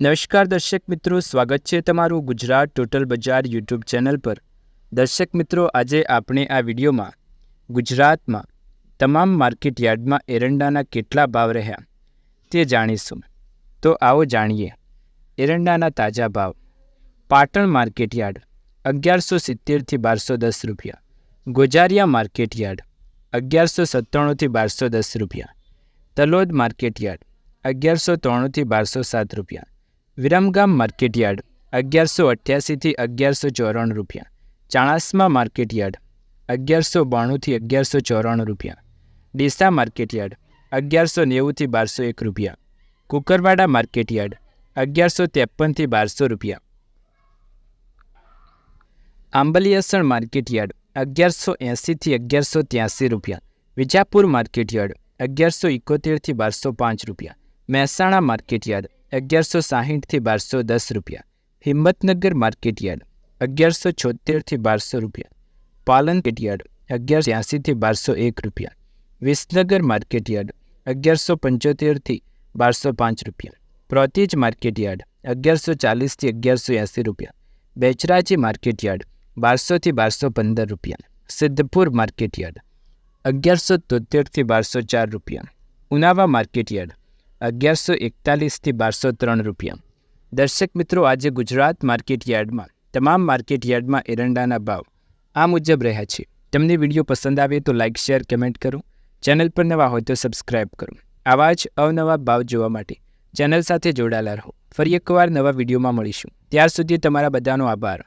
નમસ્કાર દર્શક મિત્રો, સ્વાગત છે તમારું ગુજરાત ટોટલ બજાર યુટ્યુબ ચેનલ પર. દર્શક મિત્રો, આજે આપણે આ વિડીયોમાં ગુજરાતમાં તમામ માર્કેટ યાર્ડમાં એરંડાના કેટલા ભાવ રહ્યા તે જાણીશું. તો આવો જાણીએ. એરંડાના તાજા ભાવ. પાટણ માર્કેટ યાર્ડ અગિયારસો સિત્તેરથી બારસો દસ રૂપિયા. ગોજારિયા માર્કેટ યાર્ડ અગિયારસો સત્તાણુંથી બારસો દસ રૂપિયા. તલોદ માર્કેટ યાર્ડ અગિયારસો ત્રાણુંથી બારસો સાત રૂપિયા. વિરમગામ માર્કેટયાર્ડ અગિયારસો અઠ્યાસીથી અગિયારસો ચોરાણું રૂપિયા. ચાણાસમા માર્કેટયાર્ડ અગિયારસો બાણુંથી અગિયારસો ચોરાણું રૂપિયા. ડીસા માર્કેટયાર્ડ અગિયારસો નેવુંથી બારસો એક રૂપિયા. કુકરવાડા માર્કેટયાર્ડ અગિયારસો ત્રેપનથી બારસો રૂપિયા. આંબલિયાસણ માર્કેટયાર્ડ અગિયારસો એંસીથી અગિયારસો ત્યાંસી રૂપિયા. વિજાપુર માર્કેટયાર્ડ અગિયારસો ઇકોતેરથી બારસો પાંચ રૂપિયા. મહેસાણા માર્કેટયાર્ડ અગિયારસો સાહીઠથી બારસો દસ રૂપિયા હિંમતનગર માર્કેટયાર્ડ અગિયારસો છોતેરથી બારસો રૂપિયા પાલન કેટયાર્ડ અગિયારસો ત્યાંસીથી બારસો એક રૂપિયા વિસનગર માર્કેટયાર્ડ અગિયારસો પંચોતેરથી બારસો પાંચ રૂપિયા પ્રોતિજ માર્કેટયાર્ડ અગિયારસો ચાલીસથી અગિયારસો એંસી રૂપિયા બેચરાજી માર્કેટયાર્ડ બારસોથી બારસો પંદર રૂપિયા સિદ્ધપુર માર્કેટયાર્ડ અગિયારસો તોતેરથી બારસો ચાર રૂપિયા ઉનાવા માર્કેટયાર્ડ અગિયારસો એકતાલીસથી બારસો ત્રણ રૂપિયા. દર્શક મિત્રો, આજે ગુજરાત માર્કેટ યાર્ડમાં, તમામ માર્કેટ યાર્ડમાં એરંડાના ભાવ આ મુજબ રહ્યા છે. તમને વીડિયો પસંદ આવે તો લાઇક શેર, કમેન્ટ કરો. ચેનલ પર નવા હોય તો સબસ્ક્રાઇબ કરો. આવા જ અવનવા ભાવ જોવા માટે ચેનલ સાથે જોડાયેલા રહો. ફરી એકવાર નવા વિડીયોમાં મળીશું. ત્યાર સુધી તમારા બધાનો આભાર.